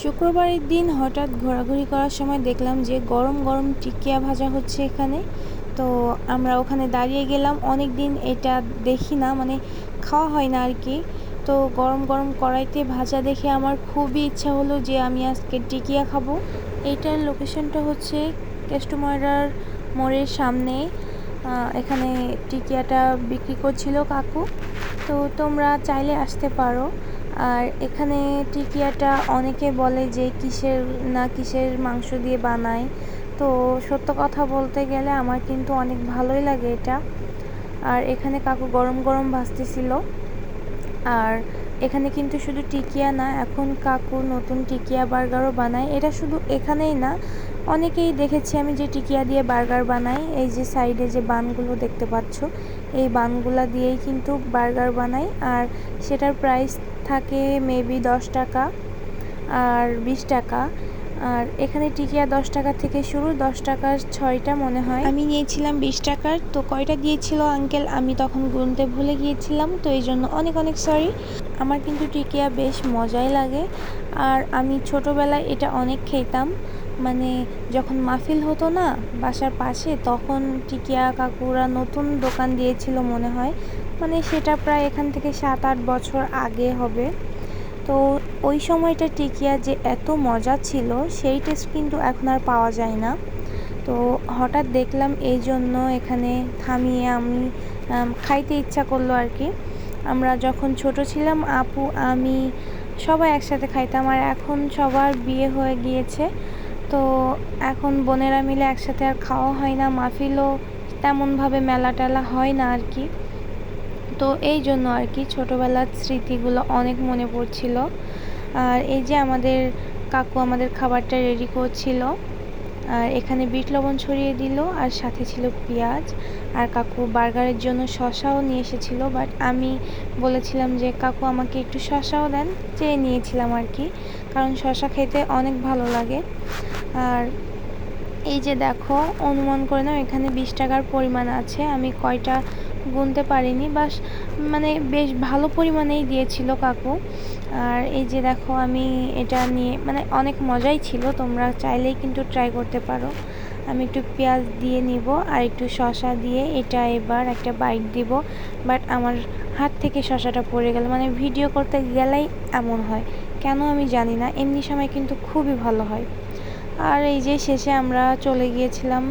শুক্রবারের দিন হঠাৎ ঘোরাঘুরি করার সময় দেখলাম যে গরম গরম টিকিয়া ভাজা হচ্ছে এখানে। তো আমরা ওখানে দাঁড়িয়ে গেলাম। অনেক দিন এটা দেখি না মানে খাওয়া হয় না আর কি তো গরম গরম কড়াইতে ভাজা দেখে আমার খুবই ইচ্ছা হলো যে আমি আজকে টিকিয়া খাব। এইটার লোকেশনটা হচ্ছে কেষ্টময়রার মোড়ের সামনে। এখানে টিকিয়াটা বিক্রি করছিল কাকু। তো তোমরা চাইলে আসতে পারো। আর এখানে টিকিয়াটা অনেকে বলে যে কিসের না কিসের মাংস দিয়ে বানায়। তো সত্য কথা বলতে গেলে আমার কিন্তু অনেক ভালোই লাগে এটা। আর এখানে কাকু গরম গরম ভাজতেছিল। আর এখানে কিন্তু শুধু টিকিয়া না, এখন কাকু নতুন টিকিয়া বার্গারও বানায়। এটা শুধু এখানেই না, অনেকেই দেখেছি আমি যে টিকিয়া দিয়ে বার্গার বানাই। এই যে সাইডে যে বানগুলো দেখতে পাচ্ছ, এই বানগুলা দিয়েই কিন্তু বার্গার বানাই। আর সেটার প্রাইস থাকে মেবি দশ টাকা আর বিশ টাকা। আর এখানে টিকিয়া দশ টাকা থেকে শুরু দশ টাকার ছয়টা মনে হয়। আমি নিয়েছিলাম বিশ টাকার তো কয়টা দিয়েছিল আঙ্কেল আমি তখন গুনতে ভুলে গিয়েছিলাম তো এই জন্য অনেক অনেক সরি আমার কিন্তু টিকিয়া বেশ মজাই লাগে। আর আমি ছোটোবেলায় এটা অনেক খেতাম। মানে যখন মাহফিল হতো না বাসার পাশে তখন টিকিয়া কাকুরা নতুন দোকান দিয়েছিল মনে হয়। মানে সেটা প্রায় এখান থেকে সাত আট বছর আগে হবে। তো ওই সময়টা টিকিয়া যে এত মজা ছিল, সেই টেস্ট কিন্তু এখন আর পাওয়া যায় না। তো হঠাৎ দেখলাম এই জন্য এখানে থামিয়ে আমি খাইতে ইচ্ছা করল আর কি। আমরা যখন ছোট ছিলাম, আপু, আমি সবাই একসাথে খাইতাম আর এখন সবার বিয়ে হয়ে গিয়েছে। তো এখন বোনেরা মিলে একসাথে আর খাওয়া হয় না মাহফিলও তেমনভাবে মেলা টেলা হয় না আর কি। তো এই জন্য আর কি ছোটোবেলার স্মৃতিগুলো অনেক মনে পড়ছিল। আর এই যে আমাদের কাকু আমাদের খাবারটা রেডি করছিল, আর এখানে বিট লবণ ছড়িয়ে দিল, আর সাথে ছিল পেঁয়াজ। আর কাকু বার্গারের জন্য শশাও নিয়ে এসেছিল বাট আমি বলেছিলাম যে, কাকু, আমাকে একটু শশাও দেন। চেয়ে নিয়েছিলাম আর কি, কারণ শশা খেতে অনেক ভালো লাগে। আর এই যে দেখো, অনুমান করে নাও, এখানে বিশ টাকার পরিমাণ আছে। আমি কয়টা গুনতে পারিনি, বাস মানে বেশ ভালো পরিমাণেই দিয়েছিল কাকু। আর এই যে দেখো, আমি এটা নিয়ে মানে অনেক মজাই ছিল, তোমরা চাইলেই কিন্তু ট্রাই করতে পারো। আমি একটু পেঁয়াজ দিয়ে নিব আর একটু শশা দিয়ে এটা এবার একটা বাইট দিব। বাট আমার হাত থেকে শশাটা পড়ে গেল মানে ভিডিও করতে গেলেই এমন হয়। কেন আমি জানি না, এমনি সময় কিন্তু খুবই ভালো হয়। আর এই যে শেষে আমরা চলে গিয়েছিলাম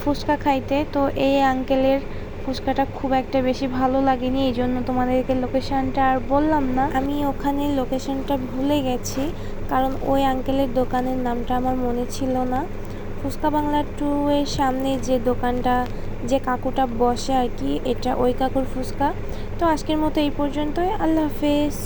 ফুচকা খাইতে, তো এই আঙ্কেলের ফুচকাটা খুব একটা বেশি ভালো লাগেনি, এই জন্য তোমাদেরকে লোকেশানটা আর বললাম না। আমি ওখানে লোকেশানটা ভুলে গেছি, কারণ ওই আঙ্কেলের দোকানের নামটা আমার মনে ছিল না। ফুচকা বাংলা টু এর সামনে যে দোকানটা, যে কাকুটা বসে আর কি, এটা ওই কাকুর ফুচকা। তো আজকের মতো এই পর্যন্তই, আল্লাহ হাফেজ।